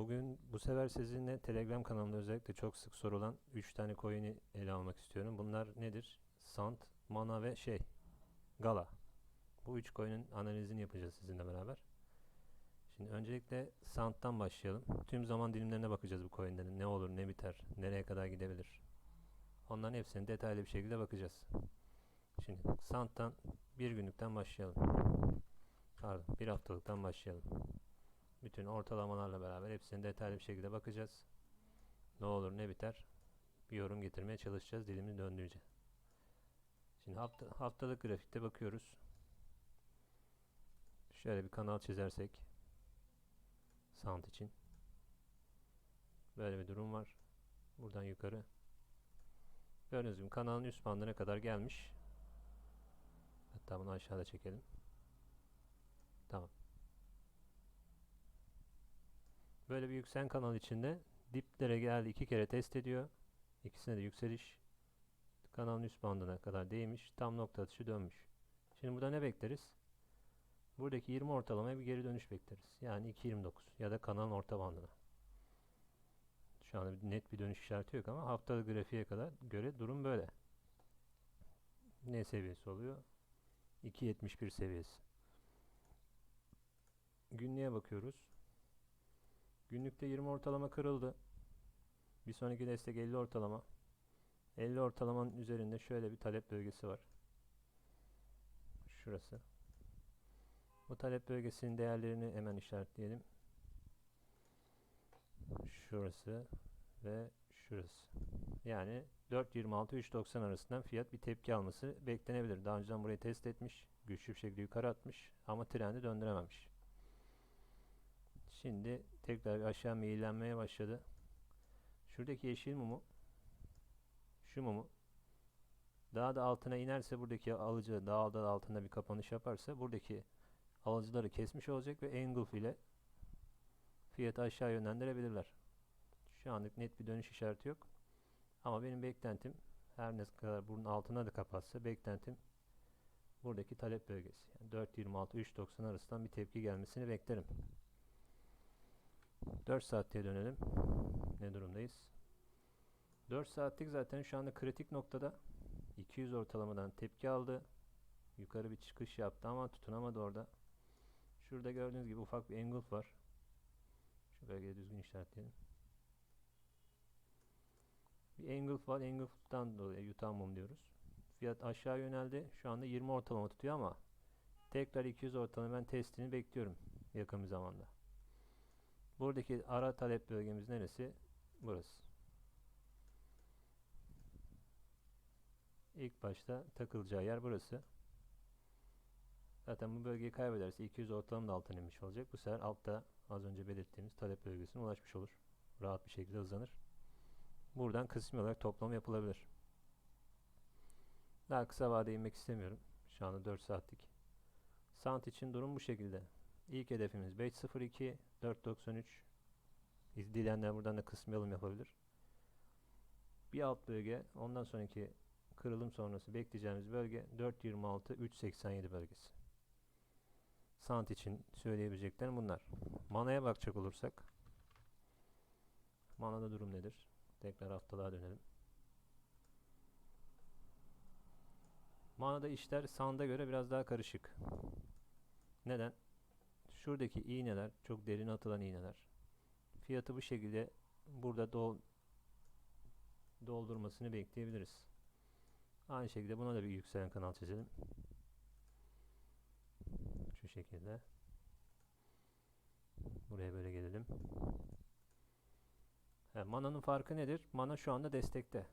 Bugün bu sefer sizinle Telegram kanalımda özellikle çok sık sorulan 3 tane coin'i ele almak istiyorum. Bunlar nedir? Sant, Mana ve şey, Gala. Bu 3 coin'in analizini yapacağız sizinle beraber. Şimdi öncelikle Sant'tan başlayalım. Tüm zaman dilimlerine bakacağız bu coin'lerin. Ne olur, ne biter, nereye kadar gidebilir. Onların hepsine detaylı bir şekilde bakacağız. Şimdi Sant'tan bir günlükten başlayalım. Pardon, bir haftalıktan başlayalım. Bütün ortalamalarla beraber hepsine detaylı bir şekilde bakacağız. Ne olur ne biter bir yorum getirmeye çalışacağız dilimiz döndüğünce. Şimdi hafta, haftalık grafikte bakıyoruz. Şöyle bir kanal çizersek sound için. Böyle bir durum var. Buradan yukarı. Gördüğünüz gibi kanalın üst bandına kadar gelmiş. Hatta bunu aşağıda çekelim. Böyle bir yükselen kanal içinde diplere geldi iki kere test ediyor. İkisine de yükseliş kanalın üst bandına kadar değmiş. Tam nokta atışı dönmüş. Şimdi burada ne bekleriz? Buradaki 20 ortalamaya bir geri dönüş bekleriz. Yani 2.29 ya da kanalın orta bandına. Şu anda net bir dönüş işareti yok ama haftalık grafiğe kadar göre durum böyle. Ne seviyesi oluyor? 2.71 seviyesi. Günlüğe bakıyoruz. Günlükte 20 ortalama kırıldı. Bir sonraki destek 50 ortalama. 50 ortalamanın üzerinde şöyle bir talep bölgesi var. Şurası. Bu talep bölgesinin değerlerini hemen işaretleyelim. Şurası ve şurası. Yani 4.26-3.90 arasından fiyat bir tepki alması beklenebilir. Daha önceden burayı test etmiş. Güçlü bir şekilde yukarı atmış. Ama trendi döndürememiş. Şimdi tekrar aşağı meyillenmeye başladı. Şuradaki yeşil mumu şu mumu daha da altına inerse buradaki alıcı daha da altında bir kapanış yaparsa buradaki alıcıları kesmiş olacak ve engulf ile fiyatı aşağı yönlendirebilirler. Şu anlık net bir dönüş işareti yok. Ama benim beklentim her ne kadar bunun altına da kapatsa beklentim buradaki talep bölgesi. Yani 4.26-3.90 arasından bir tepki gelmesini beklerim. 4 saatliğe dönelim. Ne durumdayız? 4 saatlik zaten şu anda kritik noktada 200 ortalamadan tepki aldı. Yukarı bir çıkış yaptı ama tutunamadı orada. Şurada gördüğünüz gibi ufak bir engulf var. Şu bölgeyi düzgün işaretleyelim. Bir engulf var. Engulf'tan dolayı yutan mum diyoruz. Fiyat aşağı yöneldi. Şu anda 20 ortalama tutuyor ama tekrar 200 ortalama ben testini bekliyorum yakın bir zamanda. Buradaki ara talep bölgemiz neresi? Burası. İlk başta takılacağı yer burası. Zaten bu bölgeyi kaybederse 200 ortalama da altına inmiş olacak. Bu sefer altta az önce belirttiğimiz talep bölgesine ulaşmış olur. Rahat bir şekilde hızlanır. Buradan kısmi olarak toplam yapılabilir. Daha kısa vade inmek istemiyorum. Şu anda 4 saatlik. Sant için durum bu şekilde. İlk hedefimiz 5.02 4.93 Dilenler buradan da kısmi alım yapabilir. Bir alt bölge ondan sonraki kırılım sonrası bekleyeceğimiz bölge 4.26 3.87 bölgesi. Sant için söyleyebileceklerim bunlar. Mana'ya bakacak olursak Mana'da durum nedir? Tekrar haftalığa dönelim. Mana'da işler Sand'a göre biraz daha karışık. Neden? Şuradaki iğneler çok derin atılan iğneler. Fiyatı bu şekilde burada dol doldurmasını bekleyebiliriz. Aynı şekilde buna da bir yükselen kanal çizelim. Şu şekilde. Buraya böyle gelelim. He, mana'nın farkı nedir? Mana şu anda destekte.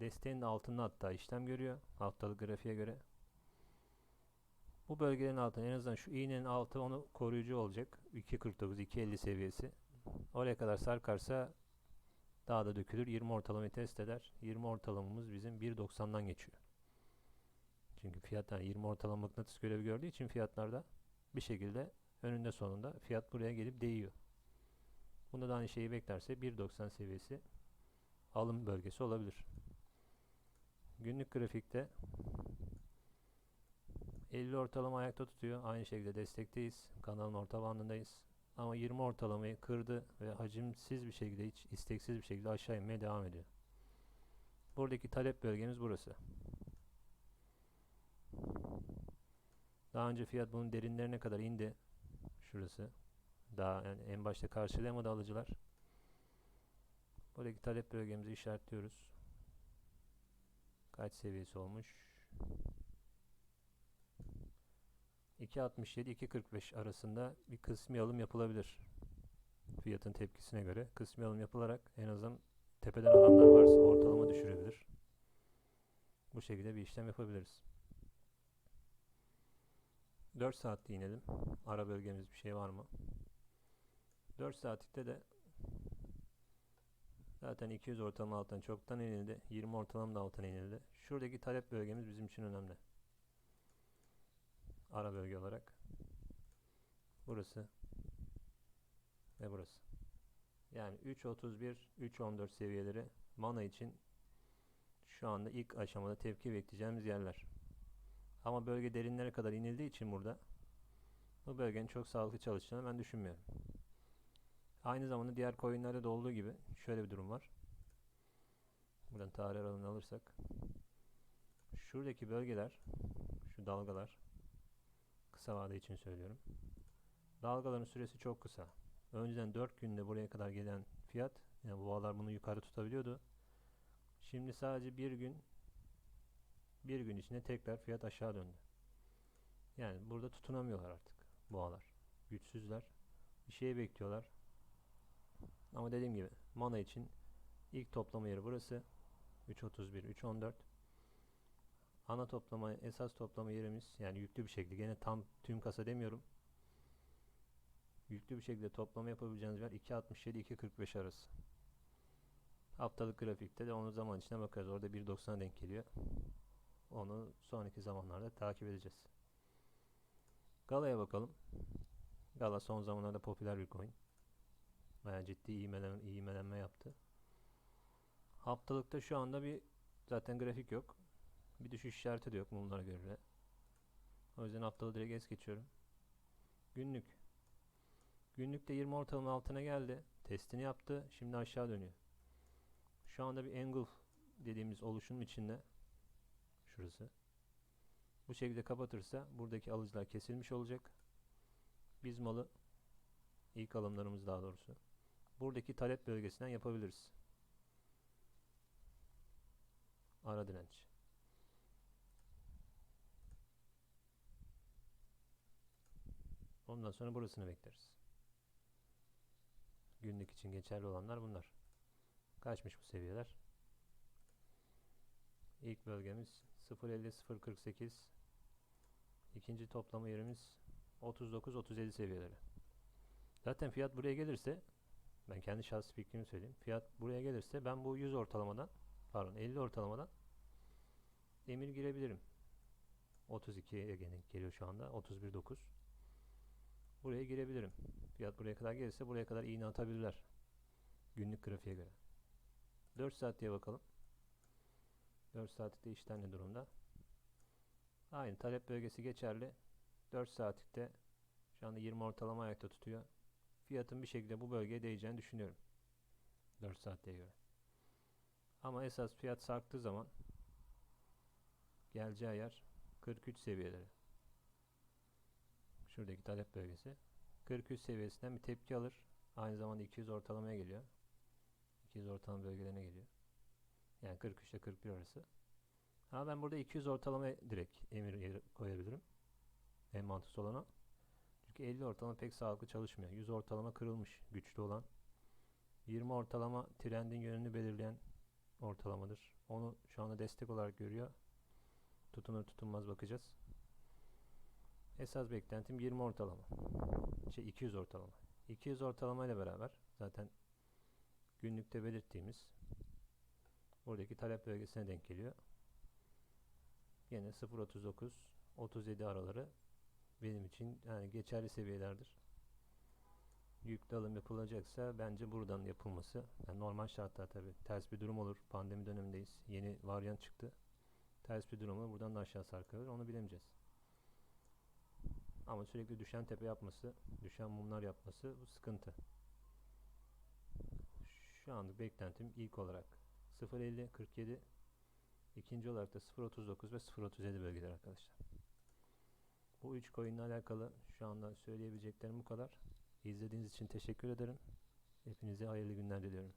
Desteğin de altında hatta işlem görüyor. Haftalık grafiğe göre. Bu bölgelerin altında en azından şu iğnenin altı onu koruyucu olacak. 2.49 2.50 seviyesi. Oraya kadar sarkarsa daha da dökülür. 20 ortalamayı test eder. 20 ortalamamız bizim 1.90'dan geçiyor. Çünkü fiyat yani 20 ortalama mıknatıs görevi gördüğü için fiyatlarda bir şekilde önünde sonunda fiyat buraya gelip değiyor. Bunda da aynı şeyi beklerse 1.90 seviyesi alım bölgesi olabilir. Günlük grafikte 50 ortalama ayakta tutuyor. Aynı şekilde destekteyiz. Kanalın orta bandındayız. Ama 20 ortalamayı kırdı ve hacimsiz bir şekilde hiç isteksiz bir şekilde aşağı inmeye devam ediyor. Buradaki talep bölgemiz burası. Daha önce fiyat bunun derinlerine kadar indi. Şurası. Daha yani en başta karşılayamadı alıcılar. Buradaki talep bölgemizi işaretliyoruz. Kaç seviyesi olmuş? 2.67-2.45 arasında bir kısmi alım yapılabilir. Fiyatın tepkisine göre kısmi alım yapılarak en azından tepeden alanlar varsa ortalama düşürebilir. Bu şekilde bir işlem yapabiliriz. 4 saatte inelim. Ara bölgemiz bir şey var mı? 4 saatlikte de zaten 200 ortalama altından çoktan inildi. 20 ortalama da altına inildi. Şuradaki talep bölgemiz bizim için önemli. Ara bölge olarak. Burası ve burası. Yani 3.31, 3.14 seviyeleri mana için şu anda ilk aşamada tepki bekleyeceğimiz yerler. Ama bölge derinlere kadar inildiği için burada bu bölgenin çok sağlıklı çalışacağını ben düşünmüyorum. Aynı zamanda diğer coinlerde de olduğu gibi şöyle bir durum var. Buradan tarih aralığını alırsak şuradaki bölgeler şu dalgalar kısa vade için söylüyorum. Dalgaların süresi çok kısa. Önceden 4 günde buraya kadar gelen fiyat yani boğalar bunu yukarı tutabiliyordu. Şimdi sadece bir gün bir gün içinde tekrar fiyat aşağı döndü. Yani burada tutunamıyorlar artık boğalar. Güçsüzler. Bir şey bekliyorlar. Ama dediğim gibi mana için ilk toplama yeri burası. 3.31, 3.14. Ana toplama, esas toplama yerimiz yani yüklü bir şekilde gene tam tüm kasa demiyorum. Yüklü bir şekilde toplama yapabileceğiniz yer 2.67-2.45 arası. Haftalık grafikte de onun zaman içine bakarız. Orada 1.90'a denk geliyor. Onu sonraki zamanlarda takip edeceğiz. Gala'ya bakalım. Gala son zamanlarda popüler bir coin. Baya ciddi iğmelenme, iğmelenme yaptı. Haftalıkta şu anda bir zaten grafik yok. Bir düşüş işareti de yok mumlara göre. O yüzden haftalığı direkt es geçiyorum. Günlük. Günlükte 20 ortalama altına geldi. Testini yaptı. Şimdi aşağı dönüyor. Şu anda bir engulf dediğimiz oluşumun içinde şurası. Bu şekilde kapatırsa buradaki alıcılar kesilmiş olacak. Biz malı ilk alımlarımız daha doğrusu buradaki talep bölgesinden yapabiliriz. Ara direnç. Ondan sonra burasını bekleriz. Günlük için geçerli olanlar bunlar. Kaçmış bu seviyeler? İlk bölgemiz 0.50-0.48 İkinci toplama yerimiz 39-37 seviyeleri. Zaten fiyat buraya gelirse ben kendi şahsi fikrimi söyleyeyim. Fiyat buraya gelirse ben bu 100 ortalamadan pardon 50 ortalamadan emir girebilirim. 32'ye geliyor şu anda. 31.9 Buraya girebilirim. Fiyat buraya kadar gelirse buraya kadar iğne atabilirler. Günlük grafiğe göre. 4 saat diye bakalım. 4 saatlikte işlem ne durumda? Aynı talep bölgesi geçerli. 4 saatlikte şu anda 20 ortalama ayakta tutuyor. Fiyatın bir şekilde bu bölgeye değeceğini düşünüyorum. 4 saatte göre. Ama esas fiyat sarktığı zaman geleceği yer 43 seviyeleri. Şuradaki talep bölgesi. 43 seviyesinden bir tepki alır. Aynı zamanda 200 ortalamaya geliyor. 200 ortalama bölgelerine geliyor. Yani 43 ile 41 arası. Ama ben burada 200 ortalama direkt emir koyabilirim. En mantıklı olan o. Çünkü 50 ortalama pek sağlıklı çalışmıyor. 100 ortalama kırılmış güçlü olan. 20 ortalama trendin yönünü belirleyen ortalamadır. Onu şu anda destek olarak görüyor. Tutunur tutunmaz bakacağız. Esas beklentim 20 ortalama. Şey 200 ortalama. 200 ortalama ile beraber zaten günlükte belirttiğimiz buradaki talep bölgesine denk geliyor. Yine 0.39 37 araları benim için yani geçerli seviyelerdir. Yüklü alım yapılacaksa bence buradan yapılması yani normal şartlar tabi ters bir durum olur. Pandemi dönemindeyiz. Yeni varyant çıktı. Ters bir durumda buradan da aşağı sarkabilir. Onu bilemeyeceğiz. Ama sürekli düşen tepe yapması, düşen mumlar yapması bu sıkıntı. Şu anlık beklentim ilk olarak 0.50 47 ikinci olarak da 0.39 ve 0.37 bölgeler arkadaşlar. Bu üç coin'le alakalı şu anda söyleyebileceklerim bu kadar. İzlediğiniz için teşekkür ederim. Hepinize hayırlı günler diliyorum.